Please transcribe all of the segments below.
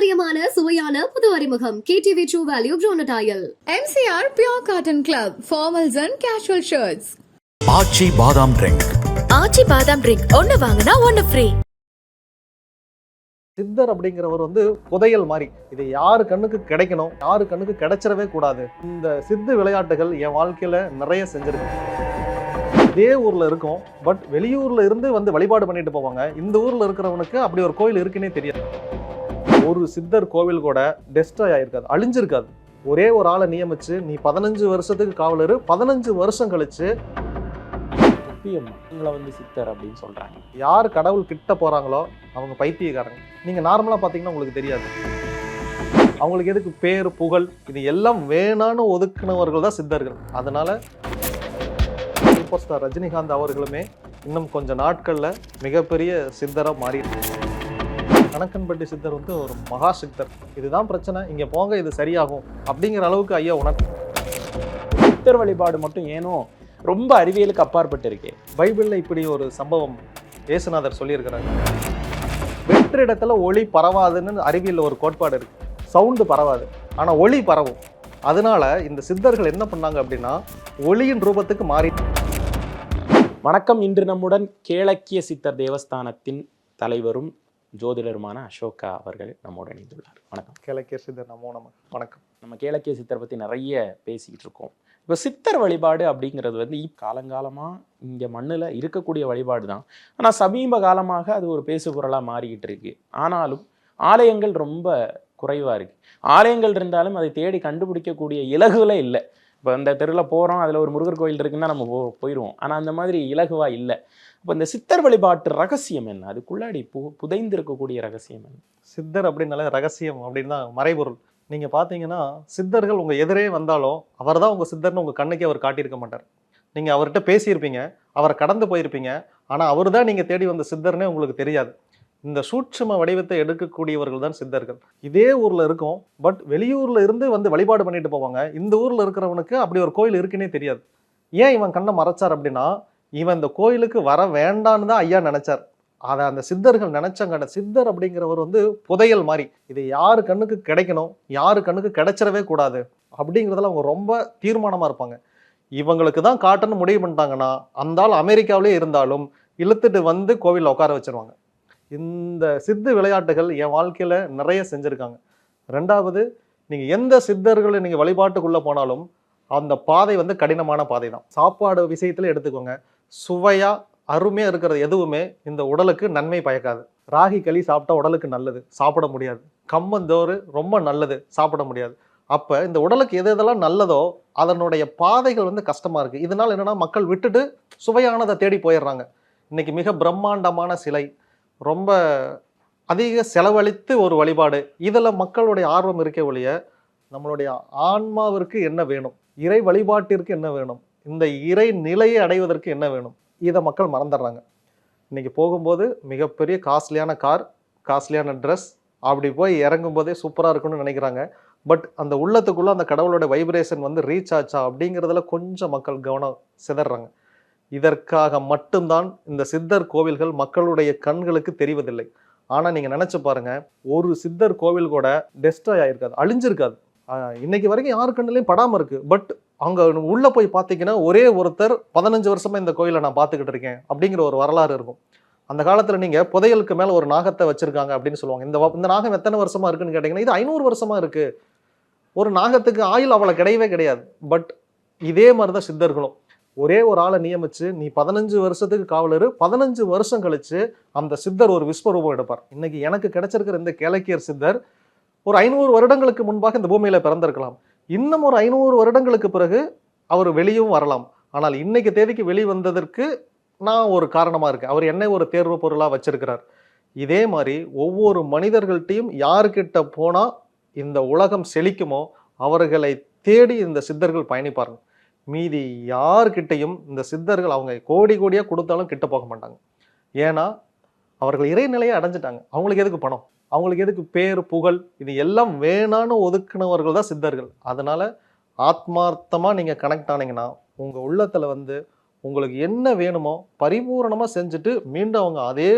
பாரம்பரியமான சுவையான புது அறிமுகம். கேடிவி ட்ரூ வேல்யூ ப்ரோனடாயல் MCR Pure Cotton Club, formals and casual shirts. Aachi பாதாம் ட்ரிங்க் ஆச்சி பாதாம் ட்ரிங்க் ஒன்னு வாங்கினா ஒன்னு ஃப்ரீ சித்தர் அப்படிங்கிறவர் வந்து புதையல் மாதிரி. இது யாரு கண்ணுக்கு கிடைக்கணும்? யாரு கண்ணுக்கு கிடைச்சிடவே கூடாது. இந்த சித்து விளையாட்டுகள் என் வாழ்க்கையில நிறைய செஞ்சிருக்கேன் இதே ஊர்ல இருக்கும். பட் வெளியூர்ல இருந்து வந்து வழிபாடு பண்ணிட்டு போவாங்க. இந்த ஊர்ல இருக்கிறவனுக்கு அப்படி ஒரு கோயில் இருக்குன்னே தெரியாது. ஒரு சித்தர் கோவில் கூட டெஸ்ட்ராய் ஆயிருக்காது அழிஞ்சிருக்காது. ஒரே ஒரு ஆளை நியமிச்சு நீ பதினஞ்சு வருஷத்துக்கு காவலர் பதினஞ்சு வருஷம் கழிச்சு எங்களை வந்து சித்தர் அப்படின்னு சொல்றாங்க. யார் கடவுள் கிட்ட போறாங்களோ அவங்க பைத்தியக்காரங்க. நீங்க நார்மலா பாத்தீங்கன்னா உங்களுக்கு தெரியாது. அவங்களுக்கு எதுக்கு பேர் புகழ் இது எல்லாம் வேணான்னு ஒதுக்குனவர்கள் தான் சித்தர்கள். அதனால சூப்பர் ஸ்டார் ரஜினிகாந்த் அவர்களுமே இன்னும் கொஞ்சம் நாட்களில் மிகப்பெரிய சித்தராக மாறிடுச்சு கணக்கன்பட்டி சித்தர் வந்து ஒரு மகா சித்தர். இதுதான் பிரச்சனை. இங்கே போங்க இது சரியாகும். அப்படிங்கிற அளவுக்கு ஐயா உணர்த்து சித்தர் வழிபாடு மட்டும் ஏனோ ரொம்ப அறிவியலுக்கு அப்பாற்பட்டு இருக்கே பைபிளில் இப்படி ஒரு சம்பவம் ஏசுநாதர் சொல்லியிருக்கிறாங்க வெற்று இடத்துல ஒளி பரவாதுன்னு அறிவியலில் ஒரு கோட்பாடு இருக்கு. சவுண்டு பரவாது. ஆனால் ஒளி பரவும். அதனால இந்த சித்தர்கள் என்ன பண்ணாங்க அப்படின்னா ஒளியின் ரூபத்துக்கு மாறி. வணக்கம் இன்று நம்முடன் கேளக்கிய சித்தர் தேவஸ்தானத்தின் தலைவரும் ஜோதிடருமான அசோகா அவர்கள் நம்மோடு இணைந்துள்ளார். வணக்கம். கிழக்கிய சித்தர் நமோ நம வணக்கம். நம்ம கேளக்கிய சித்தர் பற்றி நிறைய பேசிக்கிட்டு இருக்கோம். இப்போ சித்தர் வழிபாடு அப்படிங்கிறது வந்து காலங்காலமாக இங்கே மண்ணில் இருக்கக்கூடிய வழிபாடு தான். ஆனால் சமீப காலமாக அது ஒரு பேசு பொருளாக மாறிக்கிட்டு இருக்கு. ஆனாலும் ஆலயங்கள் ரொம்ப குறைவாக இருக்கு. ஆலயங்கள் இருந்தாலும் அதை தேடி கண்டுபிடிக்கக்கூடிய இலகுல இல்லை. இப்போ இந்த தெருவில் போகிறோம் அதில் ஒரு முருகர் கோயில் இருக்குன்னா நம்ம போ போயிடுவோம் ஆனால் அந்த மாதிரி இலகுவா இல்லை. அப்போ இந்த சித்தர் வழிபாட்டு ரகசியம் என்ன? அதுக்குள்ளாடி பு புதைந்திருக்கக்கூடிய ரகசியம் என்ன? சித்தர் அப்படின்னால ரகசியம் அப்படின்னு தான் மறைபொருள். நீங்கள் பார்த்தீங்கன்னா சித்தர்கள் உங்கள் எதிரே வந்தாலும் அவர் தான் உங்கள் சித்தர்னு உங்கள் கண்ணுக்கே அவர் காட்டியிருக்க மாட்டார். நீங்கள் அவர்கிட்ட பேசியிருப்பீங்க அவரை கடந்து போயிருப்பீங்க ஆனால் அவர் தான் நீங்கள் தேடி வந்த சித்தர்னே உங்களுக்கு தெரியாது. இந்த சூட்சும வடிவத்தை எடுக்கக்கூடியவர்கள் தான் சித்தர்கள். இதே ஊரில் இருக்கும் பட் வெளியூரில் இருந்து வந்து வழிபாடு பண்ணிட்டு போவாங்க. இந்த ஊரில் இருக்கிறவனுக்கு அப்படி ஒரு கோயில் இருக்குன்னே தெரியாது. ஏன் இவன் கண்ணை மறைச்சார் அப்படின்னா இவன் இந்த கோயிலுக்கு வர வேண்டான்னு தான் ஐயா நினைச்சார். அதை அந்த சித்தர்கள் நினைச்சங்கட சித்தர் அப்படிங்கிறவர் வந்து புதையல் மாதிரி இது யாரு கண்ணுக்கு கிடைக்கணும் யாரு கண்ணுக்கு கிடைச்சிடவே கூடாது அப்படிங்கிறதுல அவங்க ரொம்ப தீர்மானமா இருப்பாங்க. இவங்களுக்கு தான் காட்டுன்னு முடிவு பண்ணிட்டாங்கன்னா அந்த ஆள் அமெரிக்காவிலே இருந்தாலும் இழுத்துட்டு வந்து கோவிலில் உட்கார வச்சிருவாங்க. இந்த சித்து விளையாட்டுகள் என் வாழ்க்கையில் நிறைய செஞ்சுருக்காங்க. ரெண்டாவது நீங்கள் எந்த சித்தர்களை நீங்கள் வழிபாட்டுக்குள்ளே போனாலும் அந்த பாதை வந்து கடினமான பாதை தான் சாப்பாடு விஷயத்தில் எடுத்துக்கோங்க. சுவையாக அருமையாக இருக்கிறது எதுவுமே இந்த உடலுக்கு நன்மை பயக்காது. ராகி களி சாப்பிட்டா உடலுக்கு நல்லது சாப்பிட முடியாது. கம்மந்தோறு ரொம்ப நல்லது சாப்பிட முடியாது. அப்போ இந்த உடலுக்கு எது எதெல்லாம் நல்லதோ அதனுடைய பாதைகள் வந்து கஷ்டமாக இருக்குது இதனால் என்னென்னா மக்கள் விட்டுட்டு சுவையானதை தேடி போயிடுறாங்க. இன்றைக்கி மிக பிரம்மாண்டமான சிலை ரொம்ப அதிக செலவழித்து ஒரு வழிபாடு. இதில் மக்களுடைய ஆர்வம் இருக்க ஒழிய நம்மளுடைய ஆன்மாவிற்கு என்ன வேணும்? இறை வழிபாட்டிற்கு என்ன வேணும்? இந்த இறை நிலையை அடைவதற்கு என்ன வேணும்? இதை மக்கள் மறந்துடுறாங்க. இன்றைக்கி போகும்போது மிகப்பெரிய காஸ்ட்லியான கார் காஸ்ட்லியான ட்ரெஸ் அப்படி போய் இறங்கும் போதே சூப்பராக இருக்கும்னு நினைக்கிறாங்க. பட் அந்த உள்ளத்துக்குள்ளே அந்த கடவுளோட வைப்ரேஷன் வந்து ரீச் ஆச்சா அப்படிங்கிறதுல கொஞ்சம் மக்கள் கவனம் சிதறாங்க. இதற்காக மட்டும்தான் இந்த சித்தர் கோவில்கள் மக்களுடைய கண்களுக்கு தெரிவதில்லை. ஆனால் நீங்கள் நினச்சி பாருங்கள் ஒரு சித்தர் கோவில் கூட டெஸ்ட்ராய் ஆகிருக்காது அழிஞ்சிருக்காது. இன்னைக்கு வரைக்கும் யார் கண்ணிலையும் படாமல் இருக்குது பட் அங்கே உள்ளே போய் பார்த்தீங்கன்னா ஒரே ஒருத்தர் பதினஞ்சு வருஷமாக இந்த கோயிலை நான் பார்த்துக்கிட்டு இருக்கேன் அப்படிங்கிற ஒரு வரலாறு இருக்கும். அந்த காலத்தில் நீங்கள் புதையலுக்கு மேலே ஒரு நாகத்தை வச்சுருக்காங்க அப்படின்னு சொல்லுவாங்க. இந்த வ- இந்த நாகம் எத்தனை வருஷமாக இருக்குன்னு கேட்டிங்கன்னா இது ஐநூறு வருஷமாக இருக்குது ஒரு நாகத்துக்கு ஆயுள் அவளை கிடையவே கிடையாது. பட் இதே மாதிரி தான் சித்தர்களும். ஒரே ஒரு ஆளை நியமிச்சு நீ பதினஞ்சு வருஷத்துக்கு காவலர் பதினஞ்சு வருஷம் கழிச்சு அந்த சித்தர் ஒரு விஸ்வரூபம் எடுப்பார். இன்னைக்கு எனக்கு கிடைச்சிருக்கிற இந்த கேளக்கியர் சித்தர் ஒரு ஐநூறு வருடங்களுக்கு முன்பாக இந்த பூமியில பிறந்திருக்கலாம். இன்னும் ஒரு ஐநூறு வருடங்களுக்கு பிறகு அவர் வெளியும் வரலாம். ஆனால் இன்னைக்கு தேதிக்கு வெளி வந்ததற்கு நான் ஒரு காரணமாக இருக்கேன். அவர் என்னை ஒரு தேர்வு பொருளாக வச்சிருக்கிறார். இதே மாதிரி ஒவ்வொரு மனிதர்கள்ட்டையும் யாருக்கிட்ட போனால் இந்த உலகம் செழிக்குமோ அவர்களை தேடி இந்த சித்தர்கள் பயணிப்பார்கள். மீதி யார்கிட்டையும் இந்த சித்தர்கள் அவங்க கோடி கோடியாக கொடுத்தாலும் கிட்ட போக மாட்டாங்க. ஏன்னா அவர்கள் இறைநிலையை அடைஞ்சிட்டாங்க. அவங்களுக்கு எதுக்கு பணம்? அவங்களுக்கு எதுக்கு பேர் புகழ் இது எல்லாம் வேணான்னு ஒதுக்குனவர்கள் தான் சித்தர்கள். அதனால் ஆத்மார்த்தமாக நீங்கள் கனெக்ட் ஆனீங்கன்னா உங்கள் உள்ளத்தில் வந்து உங்களுக்கு என்ன வேணுமோ பரிபூரணமாக செஞ்சுட்டு மீண்டும் அவங்க அதே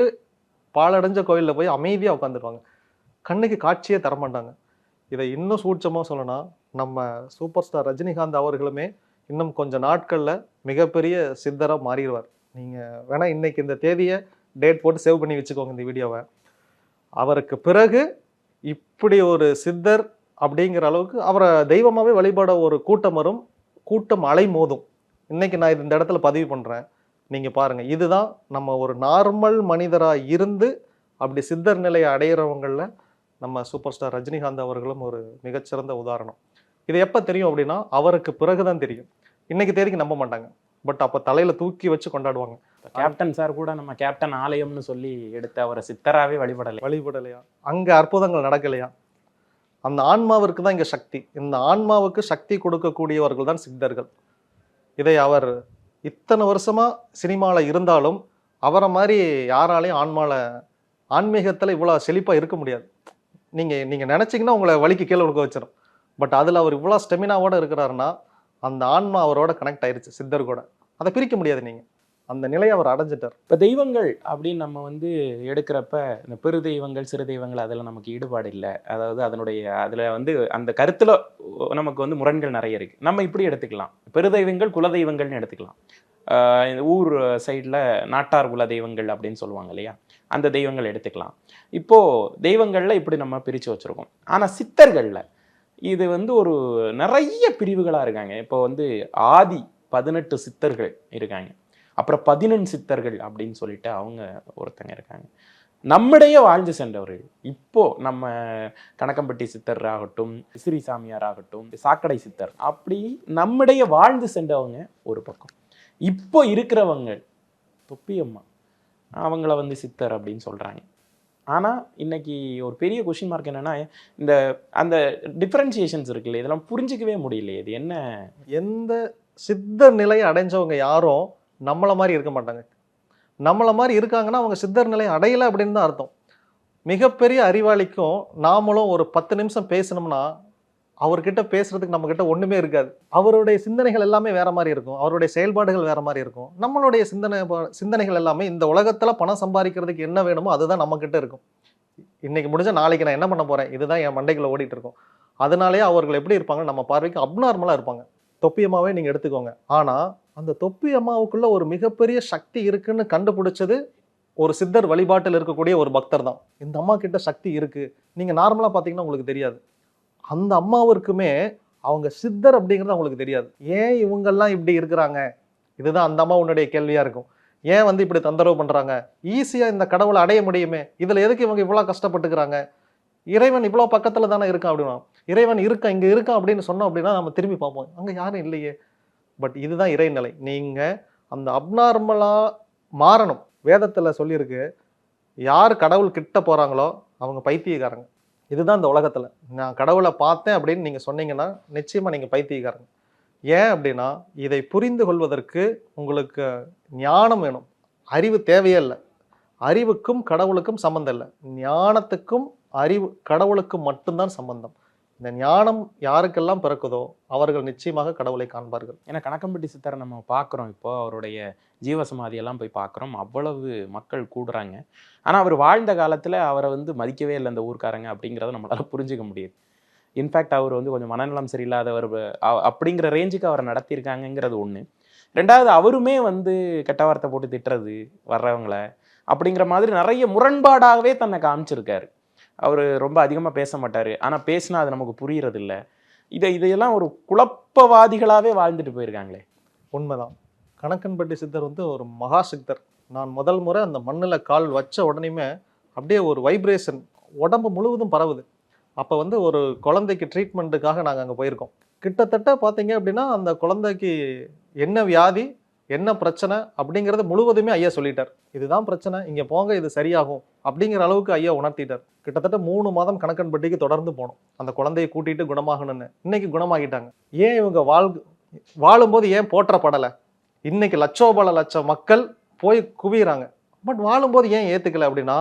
பாழடைஞ்ச கோயிலில் போய் அமைதியாக உட்காந்துருவாங்க கண்ணுக்கு காட்சியே தரமாட்டாங்க. இதை இன்னும் சூட்சமாக சொல்லணும்னா நம்ம சூப்பர் ஸ்டார் ரஜினிகாந்த் அவர்களுமே இன்னும் கொஞ்ச நாட்களில் மிகப்பெரிய சித்தராக மாறிடுவார். நீங்கள் வேணால் இன்றைக்கி இந்த தேதியை டேட் போட்டு சேவ் பண்ணி வச்சுக்கோங்க இந்த வீடியோவை. அவருக்கு பிறகு இப்படி ஒரு சித்தர் அப்படிங்கிற அளவுக்கு அவரை தெய்வமாகவே வழிபட ஒரு கூட்டம் வரும். கூட்டம் அலை மோதும். இன்றைக்கி நான் இது இந்த இடத்துல பதிவு பண்ணுறேன் நீங்கள் பாருங்கள் இதுதான் நம்ம ஒரு நார்மல் மனிதராக இருந்து அப்படி சித்தர் நிலையை அடையிறவங்களில் நம்ம சூப்பர் ஸ்டார் ரஜினிகாந்த் அவர்களும் ஒரு மிகச்சிறந்த உதாரணம். இது எப்போ தெரியும் அப்படின்னா அவருக்கு பிறகு தான் தெரியும். இன்றைக்கி தேதிக்கு நம்ப மாட்டாங்க. பட் அப்போ தலையில் தூக்கி வச்சு கொண்டாடுவாங்க. கேப்டன் சார் கூட நம்ம கேப்டன் ஆலயம்னு சொல்லி எடுத்து அவரை சித்தராவே வழிபடலை. வழிபடலையா? அங்கே அற்புதங்கள் நடக்கலையா? அந்த ஆன்மாவிற்கு தான் இங்கே சக்தி. இந்த ஆன்மாவுக்கு சக்தி கொடுக்கக்கூடியவர்கள் தான் சித்தர்கள். இதை அவர் இத்தனை வருஷமா சினிமாவில் இருந்தாலும் அவரை மாதிரி யாராலையும் ஆன்மாவில் ஆன்மீகத்தில் இவ்வளோ செழிப்பாக இருக்க முடியாது. நீங்கள் நீங்கள் நினச்சிங்கன்னா உங்களை வலிக்கு கீழே கொடுக்க வச்சிடும் பட் அதில் அவர் இவ்வளோ ஸ்டெமினாவோட இருக்கிறாருன்னா அந்த ஆன்மா அவரோட கனெக்ட் ஆயிருச்சு சித்தர் கூட. அதை பிரிக்க முடியாது நீங்கள் அந்த நிலையை அவர் அடைஞ்சிட்டார். இப்போ தெய்வங்கள் அப்படின்னு நம்ம வந்து எடுக்கிறப்ப இந்த பெரு தெய்வங்கள் சிறு தெய்வங்கள் அதில் நமக்கு ஈடுபாடு இல்லை. அதாவது அதனுடைய அதில் வந்து அந்த கருத்தில் நமக்கு வந்து முரண்கள் நிறைய இருக்குது நம்ம இப்படி எடுத்துக்கலாம். பெரு தெய்வங்கள் குல தெய்வங்கள்னு எடுத்துக்கலாம். ஊர் சைடில் நாட்டார் குல தெய்வங்கள் அப்படின்னு சொல்லுவாங்க இல்லையா? அந்த தெய்வங்கள் எடுத்துக்கலாம். இப்போது தெய்வங்களில் இப்படி நம்ம பிரித்து வச்சுருக்கோம். ஆனால் சித்தர்களில் இது வந்து ஒரு நிறைய பிரிவுகளாக இருக்காங்க. இப்போ வந்து ஆதி பதினெட்டு சித்தர்கள் இருக்காங்க. அப்புறம் பதினெண் சித்தர்கள் அப்படின்னு சொல்லிட்டு அவங்க ஒருத்தங்க இருக்காங்க. நம்மிடையே வாழ்ந்து சென்றவர்கள். இப்போ நம்ம கணக்கம்பட்டி சித்தர் ஆகட்டும் சிறி சாமியார் ஆகட்டும் சாக்கடை சித்தர் அப்படி நம்மிடையே வாழ்ந்து சென்றவங்க ஒரு பக்கம். இப்போ இருக்கிறவங்க தொப்பியம்மா அவங்கள வந்து சித்தர் அப்படின்னு சொல்கிறாங்க ஆனால் இன்னைக்கு ஒரு பெரிய கொஷின் மார்க் என்னென்னா இந்த அந்த டிஃப்ரென்சியேஷன்ஸ் இருக்குல்ல இதெல்லாம் புரிஞ்சிக்கவே முடியல இது என்ன? எந்த சித்தர் நிலையை அடைஞ்சவங்க யாரும் நம்மளை மாதிரி இருக்க மாட்டாங்க. நம்மளை மாதிரி இருக்காங்கன்னா அவங்க சித்தர் நிலையை அடையலை அப்படின்னு தான் அர்த்தம். மிகப்பெரிய அறிவாளிக்கும் நாமளும் ஒரு பத்து நிமிஷம் பேசணும்னா அவர்கிட்ட பேசுறதுக்கு நம்ம கிட்ட ஒண்ணுமே இருக்காது. அவருடைய சிந்தனைகள் எல்லாமே வேற மாதிரி இருக்கும். அவருடைய செயல்பாடுகள் வேற மாதிரி இருக்கும். நம்மளுடைய சிந்தனை ப- சிந்தனைகள் எல்லாமே இந்த உலகத்துல பணம் சம்பாதிக்கிறதுக்கு என்ன வேணுமோ அதுதான் நம்ம கிட்ட இருக்கும். இன்னைக்கு முடிஞ்ச நாளைக்கு நான் என்ன பண்ண போறேன்? இதுதான் என் மண்டைக்குள்ள ஓடிட்டு இருக்கும். அதனாலேயே அவர்கள் எப்படி இருப்பாங்க நம்ம பார்வைக்கு அப்நார்மலா இருப்பாங்க. தொப்பி அம்மாவே நீங்கள் எடுத்துக்கோங்க. ஆனால் அந்த தொப்பி அம்மாவுக்குள்ள ஒரு மிகப்பெரிய சக்தி இருக்குன்னு கண்டுபிடிச்சது ஒரு சித்தர் வழிபாட்டில் இருக்கக்கூடிய ஒரு பக்தர் தான். இந்த அம்மா கிட்ட சக்தி இருக்குது நீங்கள் நார்மலாக பார்த்தீங்கன்னா உங்களுக்கு தெரியாது. அந்த அம்மாவிற்குமே அவங்க சித்தர் அப்படிங்கிறது அவங்களுக்கு தெரியாது. ஏன் இவங்கெல்லாம் இப்படி இருக்கிறாங்க? இதுதான் அந்த அம்மா உன்னுடைய கேள்வியாக இருக்கும். ஏன் வந்து இப்படி தொந்தரவு பண்ணுறாங்க ஈஸியாக இந்த கடவுளை அடைய முடியுமே? இதில் எதுக்கு இவங்க இவ்வளோ கஷ்டப்பட்டுக்கிறாங்க? இறைவன் இவ்வளோ பக்கத்தில் தானே இருக்கான் அப்படின்னா இறைவன் இருக்கா இங்கே இருக்கான் அப்படின்னு சொன்னோம் அப்படின்னா நம்ம திரும்பி பார்ப்போம். அங்கே யாரும் இல்லையே. பட் இதுதான் இறைநிலை. நீங்கள் அந்த அப்நார்மலாக மாறணும். வேதத்தில் சொல்லியிருக்கு யார் கடவுள் கிட்ட போகிறாங்களோ அவங்க பைத்தியக்காரங்க. இதுதான் இந்த உலகத்தில். நான் கடவுளை பார்த்தேன் அப்படின்னு நீங்கள் சொன்னீங்கன்னா நிச்சயமாக நீங்கள் பைத்தியக்காரங்க. ஏன் அப்படின்னா இதை புரிந்து கொள்வதற்கு உங்களுக்கு ஞானம் வேணும். அறிவு தேவையே இல்லை. அறிவுக்கும் கடவுளுக்கும் சம்பந்தம் இல்லை. ஞானத்துக்கும் அறிவு கடவுளுக்கும் மட்டும்தான் சம்பந்தம். இந்த ஞானம் யாருக்கெல்லாம் பிறக்குதோ அவர்கள் நிச்சயமாக கடவுளை காண்பார்கள். ஏன்னா கணக்கம்பட்டி சித்தரை நம்ம பார்க்குறோம். இப்போ அவருடைய ஜீவசமாதியெல்லாம் போய் பார்க்குறோம். அவ்வளவு மக்கள் கூடுறாங்க. ஆனால் அவர் வாழ்ந்த காலத்தில் அவரை வந்து மதிக்கவே இல்லை இந்த ஊர்க்காரங்க அப்படிங்கிறத நம்மளால் புரிஞ்சுக்க முடியுது. இன்ஃபேக்ட் அவர் வந்து கொஞ்சம் மனநலம் சரியில்லாதவர் அப்படிங்கிற ரேஞ்சுக்கு அவரை நடத்தியிருக்காங்கங்கிறது ஒன்று ரெண்டாவது அவருமே வந்து கெட்ட வார்த்தை போட்டு திட்டுறது வர்றவங்கள அப்படிங்கிற மாதிரி நிறைய முரண்பாடாகவே தன்னை காமிச்சிருக்காரு. அவர் ரொம்ப அதிகமாக பேச மாட்டார். ஆனால் பேசினா அது நமக்கு புரியறது இதை இதையெல்லாம் ஒரு குழப்பவாதிகளாகவே வாழ்ந்துட்டு போயிருக்காங்களே. உண்மைதான். கணக்கன்பட்டி சித்தர் வந்து ஒரு மகா சித்தர். நான் முதல் முறை அந்த மண்ணில் கால் வச்ச உடனேயுமே அப்படியே ஒரு வைப்ரேஷன் உடம்பு முழுவதும் பரவுது. அப்போ வந்து ஒரு குழந்தைக்கு ட்ரீட்மெண்ட்டுக்காக நாங்கள் அங்கே போயிருக்கோம். கிட்டத்தட்ட பார்த்தீங்க அப்படின்னா அந்த குழந்தைக்கு என்ன வியாதி என்ன பிரச்சனை அப்படிங்கிறத முழுவதுமே ஐயா சொல்லிட்டார். இதுதான் பிரச்சனை இங்கே போங்க இது சரியாகும் அப்படிங்கிற அளவுக்கு ஐயா உணர்த்திட்டார். கிட்டத்தட்ட மூணு மாதம் கணக்கன்பட்டிக்கு தொடர்ந்து போனோம். அந்த குழந்தையை கூட்டிட்டு குணமாகணும்னு. இன்னைக்கு குணமாகிட்டாங்க. ஏன் இவங்க வாழ் வாழும்போது ஏன் போற்றப்படலை? இன்னைக்கு லட்சோபல லட்சம் மக்கள் போய் குவிகிறாங்க பட் வாழும்போது ஏன் ஏற்றுக்கல அப்படின்னா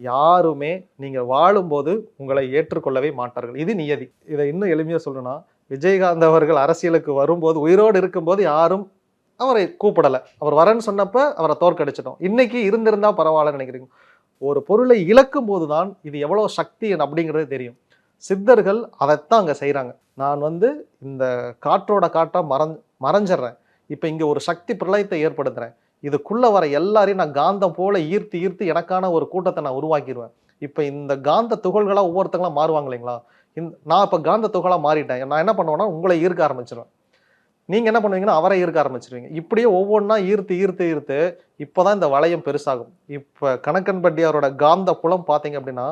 யாருமே நீங்கள் வாழும்போது உங்களை ஏற்றுக்கொள்ளவே மாட்டார்கள். இது நியதி. இதை இன்னும் எளிமையாக சொல்லணும்னா விஜயகாந்த் அவர்கள் அரசியலுக்கு வரும்போது உயிரோடு இருக்கும்போது யாரும் அவரை கூப்பிடலை. அவர் வரேன்னு சொன்னப்ப அவரை தோற்கடிச்சிட்டோம். இன்னைக்கு இருந்திருந்தா பரவாயில்லன்னு நினைக்கிறீங்க? ஒரு பொருளை இழக்கும் போது தான் இது எவ்வளோ சக்தி அப்படிங்கிறது தெரியும். சித்தர்கள் அதைத்தான் அங்கே செய்கிறாங்க நான் வந்து இந்த காற்றோட காட்டாக மறஞ் மறைஞ்சிடுறேன். இப்போ இங்கே ஒரு சக்தி பிரளயத்தை ஏற்படுத்துகிறேன் இதுக்குள்ளே வர எல்லாரையும் நான் காந்தம் போல ஈர்த்து ஈர்த்து எனக்கான ஒரு கூட்டத்தை நான் உருவாக்கிடுவேன். இப்போ இந்த காந்த துகள்களாக ஒவ்வொருத்தங்களா மாறுவாங்க இல்லைங்களா? இந்த நான் இப்போ காந்த துகளாக மாறிட்டேன். நான் என்ன பண்ணுவேன்னா உங்களை ஈர்க்க ஆரம்பிச்சிடுவேன் நீங்கள் என்ன பண்ணுவீங்கன்னா அவரை ஈர்க்க ஆரம்பிச்சிருவீங்க. இப்படியே ஒவ்வொன்றா ஈர்த்து ஈர்த்து ஈர்த்து இப்போ தான் இந்த வளையம் பெருசாகும். இப்போ கணக்கன்பட்டியாரோட காந்த புலம் பார்த்தீங்க அப்படின்னா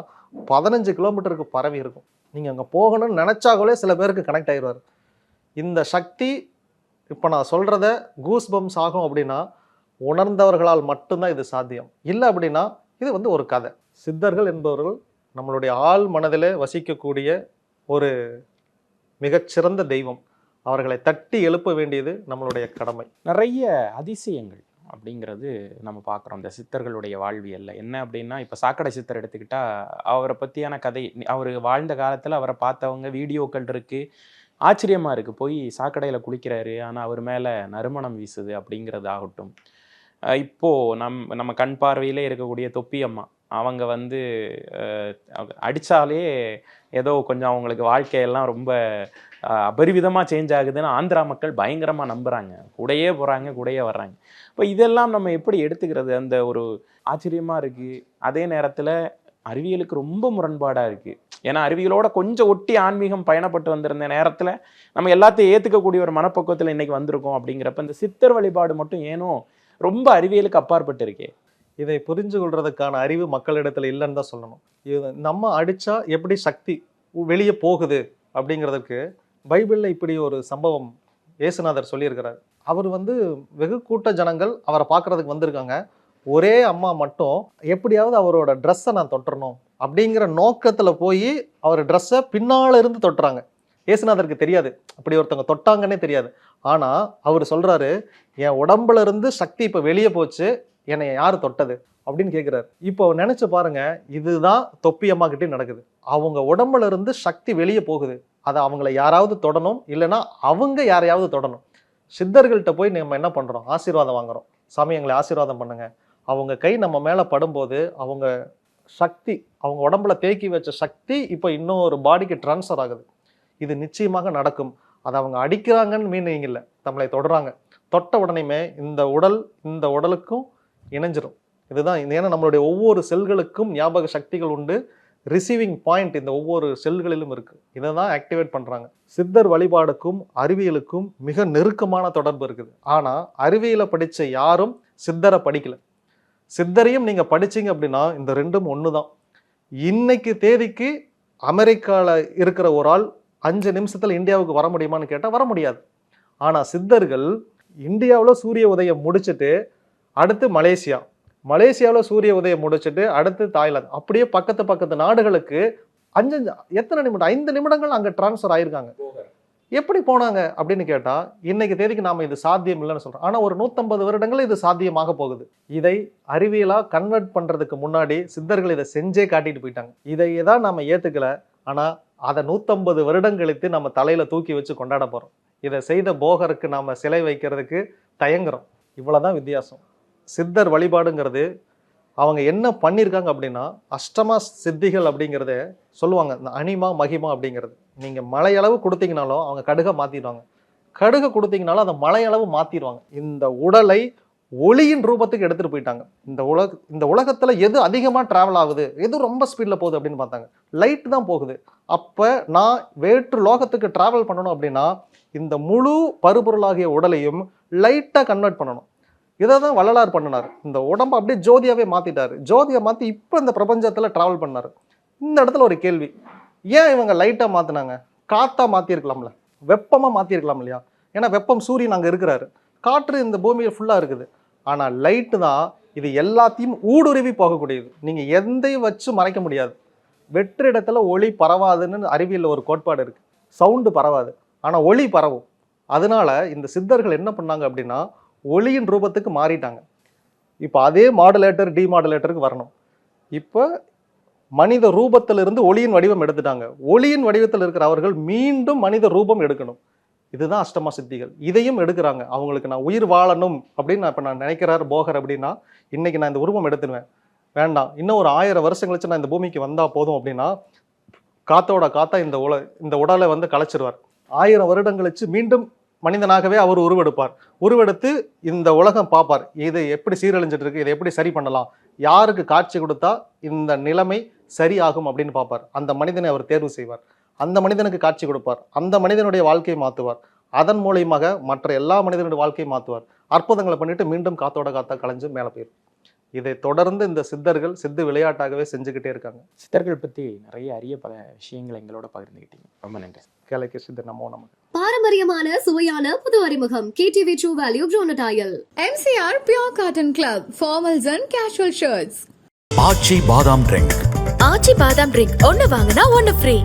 பதினஞ்சு கிலோமீட்டருக்கு பரவி இருக்கும். நீங்கள் அங்கே போகணும்னு நினச்சாகவே சில பேருக்கு கனெக்ட் ஆயிடுவார். இந்த சக்தி இப்போ நான் சொல்கிறத கூஸ் பம்ஸ் ஆகும் அப்படின்னா உணர்ந்தவர்களால் மட்டும்தான் இது சாத்தியம். இல்லை அப்படின்னா இது வந்து ஒரு கதை. சித்தர்கள் என்பவர்கள் நம்மளுடைய ஆள் மனதிலே வசிக்கக்கூடிய ஒரு மிகச்சிறந்த தெய்வம். அவர்களை தட்டி எழுப்ப வேண்டியது நம்மளுடைய கடமை. நிறைய அதிசயங்கள் அப்படிங்கிறது நம்ம பார்க்குறோம். இந்த சித்தர்களுடைய வாழ்வியல்ல. என்ன அப்படின்னா இப்போ சாக்கடை சித்தர் எடுத்துக்கிட்டால் அவரை பற்றியான கதை அவர் வாழ்ந்த காலத்தில் அவரை பார்த்தவங்க வீடியோக்கள் இருக்குது ஆச்சரியமாக இருக்குது போய் சாக்கடையில் குளிக்கிறாரு. ஆனால் அவர் மேலே நறுமணம் வீசுது அப்படிங்கிறது ஆகட்டும் இப்போது இப்போ நம் நம்ம கண் பார்வையிலே இருக்கக்கூடிய தொப்பி அம்மா. அவங்க வந்து அடித்தாலே ஏதோ கொஞ்சம் அவங்களுக்கு வாழ்க்கையெல்லாம் ரொம்ப அபரிவிதமாக சேஞ்ச் ஆகுதுன்னு ஆந்திரா மக்கள் பயங்கரமாக நம்புகிறாங்க கூடையே போகிறாங்க கூடையே வர்றாங்க. இப்போ இதெல்லாம் நம்ம எப்படி எடுத்துக்கிறது? அந்த ஒரு ஆச்சரியமாக இருக்குது அதே நேரத்தில் அறிவியலுக்கு ரொம்ப முரண்பாடாக இருக்குது ஏன்னா அறிவியலோட கொஞ்சம் ஒட்டி ஆன்மீகம் பயணப்பட்டு வந்திருந்த நேரத்தில் நம்ம எல்லாத்தையும் ஏற்றுக்கக்கூடிய ஒரு மனப்பக்குவத்தில் இன்றைக்கி வந்திருக்கோம் அப்படிங்கிறப்ப இந்த சித்தர் வழிபாடு மட்டும் ஏனோ ரொம்ப அறிவியலுக்கு அப்பாற்பட்டு இருக்கே இதை புரிஞ்சு கொள்றதுக்கான அறிவு மக்களிடத்துல இல்லைன்னு தான் சொல்லணும். இது நம்ம அடிச்சா எப்படி சக்தி வெளியே போகுது அப்படிங்கிறதுக்கு பைபிளில் இப்படி ஒரு சம்பவம் இயேசுநாதர் சொல்லியிருக்கிறார். அவர் வந்து வெகு கூட்ட ஜனங்கள் அவரை பார்க்கறதுக்கு வந்திருக்காங்க. ஒரே அம்மா மட்டும் எப்படியாவது அவரோட ட்ரெஸ்ஸை நான் தொட்டுறணும் அப்படிங்கிற நோக்கத்தில் போய் அவர் ட்ரெஸ்ஸை பின்னால் இருந்து தொட்டுறாங்க. இயேசுநாதருக்கு தெரியாது. அப்படி ஒருத்தவங்க தொட்டாங்கன்னே தெரியாது. ஆனால் அவர் சொல்கிறாரு என் உடம்புல இருந்து சக்தி இப்போ வெளியே போச்சு. என்னை யார் தொட்டது அப்படின்னு கேட்குறாரு இப்போ நினச்சி பாருங்க இதுதான் தொப்பி அம்மா கிட்டே நடக்குது. அவங்க உடம்புல இருந்து சக்தி வெளியே போகுது. அதை அவங்கள யாராவது தொடணும் இல்லைன்னா அவங்க யாரையாவது தொடணும். சித்தர்கள்ட்ட போய் நம்ம என்ன பண்ணுறோம் ஆசீர்வாதம் வாங்குறோம். சாமி எங்களை ஆசீர்வாதம் பண்ணுங்க. அவங்க கை நம்ம மேலே படும்போது அவங்க சக்தி அவங்க உடம்புல தேக்கி வச்ச சக்தி இப்போ இன்னும் ஒரு பாடிக்கு ட்ரான்ஸ்ஃபர் ஆகுது. இது நிச்சயமாக நடக்கும். அதை அவங்க அடிக்கிறாங்கன்னு மீனிங் இல்லை. நம்மளை தொடுறாங்க. தொட்ட உடனேயுமே இந்த உடல் இந்த உடலுக்கும் இணைஞ்சிரும். இதுதான் இது ஏன்னா நம்மளுடைய ஒவ்வொரு செல்களுக்கும் ஞாபக சக்திகள் உண்டு. ரிசீவிங் பாயிண்ட் இந்த ஒவ்வொரு செல்களிலும் இருக்குது இதை தான் ஆக்டிவேட் பண்ணுறாங்க சித்தர் வழிபாடுக்கும் அறிவியலுக்கும் மிக நெருக்கமான தொடர்பு இருக்குது. ஆனால் அறிவியலை படித்த யாரும் சித்தரை படிக்கல. சித்தரையும் நீங்கள் படிச்சீங்க அப்படின்னா இந்த ரெண்டும் ஒன்று தான் இன்னைக்கு தேதிக்கு அமெரிக்காவில் இருக்கிற ஒரு ஆள் அஞ்சு நிமிஷத்தில் இந்தியாவுக்கு வர முடியுமான்னு கேட்டால் வர முடியாது. ஆனால் சித்தர்கள் இந்தியாவில் சூரிய உதயம் முடிச்சுட்டு அடுத்து மலேசியா. மலேசியாவில் சூரிய உதயம் முடிச்சிட்டு அடுத்து தாய்லாந்து. அப்படியே பக்கத்து பக்கத்து நாடுகளுக்கு அஞ்சு எத்தனை நிமிடம் ஐந்து நிமிடங்கள் அங்க டிரான்ஸ்ஃபர் ஆயிருக்காங்க. எப்படி போனாங்க அப்படின்னு கேட்டா இன்னைக்கு தேதிக்கு நாம இது சாத்தியம் இல்லைன்னு சொல்றோம். ஆனா ஒரு நூத்தம்பது வருடங்கள் இது சாத்தியமாக போகுது. இதை அறிவியலா கன்வெர்ட் பண்றதுக்கு முன்னாடி சித்தர்கள் இதை செஞ்சே காட்டிட்டு போயிட்டாங்க. இதை தான் நாம ஏத்துக்கல. ஆனா அதை நூத்தம்பது வருடம் கழித்து நம்ம தலையில தூக்கி வச்சு கொண்டாட போறோம். இதை செய்த போகருக்கு நாம சிலை வைக்கிறதுக்கு தயங்குறோம். இவ்வளவுதான் வித்தியாசம். சித்தர் வழிபாடுங்கிறது அவங்க என்ன பண்ணியிருக்காங்க அப்படின்னா அஷ்டமா சித்திகள் அப்படிங்கிறத சொல்லுவாங்க. இந்த அனிமா மகிமா அப்படிங்கிறது. நீங்கள் மலையளவு கொடுத்தீங்கனாலும் அவங்க கடுகை மாற்றிடுவாங்க கடுகை கொடுத்தீங்கனாலும் அதை மலையளவு மாற்றிடுவாங்க இந்த உடலை ஒளியின் ரூபத்துக்கு எடுத்துகிட்டு போயிட்டாங்க. இந்த உலக இந்த உலகத்தில் எது அதிகமாக ட்ராவல் ஆகுது எது ரொம்ப ஸ்பீடில் போகுது அப்படின்னு பார்த்தாங்க. லைட் தான் போகுது. அப்போ நான் வேற்று லோகத்துக்கு ட்ராவல் பண்ணணும் அப்படின்னா இந்த முழு பருப்பொருளாகிய உடலையும் லைட்டாக கன்வெர்ட் பண்ணணும். இதை தான் வள்ளலார் பண்ணினார். இந்த உடம்பை அப்படியே ஜோதியாகவே மாற்றிட்டார் ஜோதியை மாற்றி இப்போ இந்த பிரபஞ்சத்தில் ட்ராவல் பண்ணார். இந்த இடத்துல ஒரு கேள்வி. ஏன் இவங்க லைட்டாக மாற்றினாங்க காற்றாக மாற்றிருக்கலாம்ல வெப்பமாக மாற்றிருக்கலாம் இல்லையா? ஏன்னா வெப்பம் சூரியன் அங்கே இருக்கிறாரு. காற்று இந்த பூமியில் ஃபுல்லாக இருக்குது. ஆனால் லைட்டு தான் இது எல்லாத்தையும் ஊடுருவி போகக்கூடியது. நீங்கள் எந்தையும் வச்சு மறைக்க முடியாது. வெற்றிடத்துல ஒளி பரவாதுன்னு அறிவியல் ஒரு கோட்பாடு இருக்குது சவுண்டு பரவாது. ஆனால் ஒளி பரவும். அதனால இந்த சித்தர்கள் என்ன பண்ணாங்க அப்படின்னா ஒளியின் ரூபத்துக்கு மாறிட்டாங்க. இப்போ அதே மாடுலேட்டர் டிமாடுலேட்டருக்கு வரணும். இப்போ மனித ரூபத்திலிருந்து ஒளியின் வடிவம் எடுத்துட்டாங்க. ஒளியின் வடிவத்தில் இருக்கிற அவர்கள் மீண்டும் மனித ரூபம் எடுக்கணும். இதுதான் அஷ்டமா சித்திகள். இதையும் எடுக்கிறாங்க. அவங்களுக்கு நான் உயிர் வாழணும் அப்படின்னு நான் இப்போ நான் நினைக்கிறார் போகர் அப்படின்னா இன்னைக்கு நான் இந்த உருவம் எடுத்துடுவேன் வேண்டாம். இன்னும் ஒரு ஆயிரம் வருஷம் கழிச்சு நான் இந்த பூமிக்கு வந்தால் போதும் அப்படின்னா காத்தோட காத்தா இந்த உல இந்த உடலை வந்து களைச்சிருவார் ஆயிரம் வருடம் கழிச்சு மீண்டும் மனிதனாகவே அவர் உருவெடுப்பார். உருவெடுத்து இந்த உலகம் பார்ப்பார். இது எப்படி சீரழிஞ்சிட்டு இருக்கு இதை எப்படி சரி பண்ணலாம்? யாருக்கு காட்சி கொடுத்தா இந்த நிலைமை சரியாகும் அப்படின்னு பார்ப்பார். அந்த மனிதனை அவர் தேர்வு செய்வார். அந்த மனிதனுக்கு காட்சி கொடுப்பார். அந்த மனிதனுடைய வாழ்க்கையை மாற்றுவார் அதன் மூலியமாக மற்ற எல்லா மனிதனுடைய வாழ்க்கையை மாற்றுவார் அற்புதங்களை பண்ணிட்டு மீண்டும் காத்தோட காத்தா கலைஞ்சு மேலே போயிடும் இதை தொடர்ந்து இந்த சித்தர்கள் சித்து விளையாட்டாகவே செஞ்சுக்கிட்டே இருக்காங்க. சித்தர்கள் பற்றி நிறைய அரிய பல விஷயங்களை எங்களோட பகிர்ந்துக்கிட்டீங்க ரொம்ப நன்றி. கேளைக்கு சித்தர் நமோ நமக்கு பாரம்பரியமான சுவையான புது அறிமுகம் கேடிவி ட்ரூ வேல்யூ ப்ரோனடாயல் MCR Pure Cotton Club, formals and casual shirts. Aachi பாதாம் ட்ரிங்க் ஆச்சி பாதாம் ட்ரிங்க் ஒன்னு வாங்கினா ஒன்னு ஃப்ரீ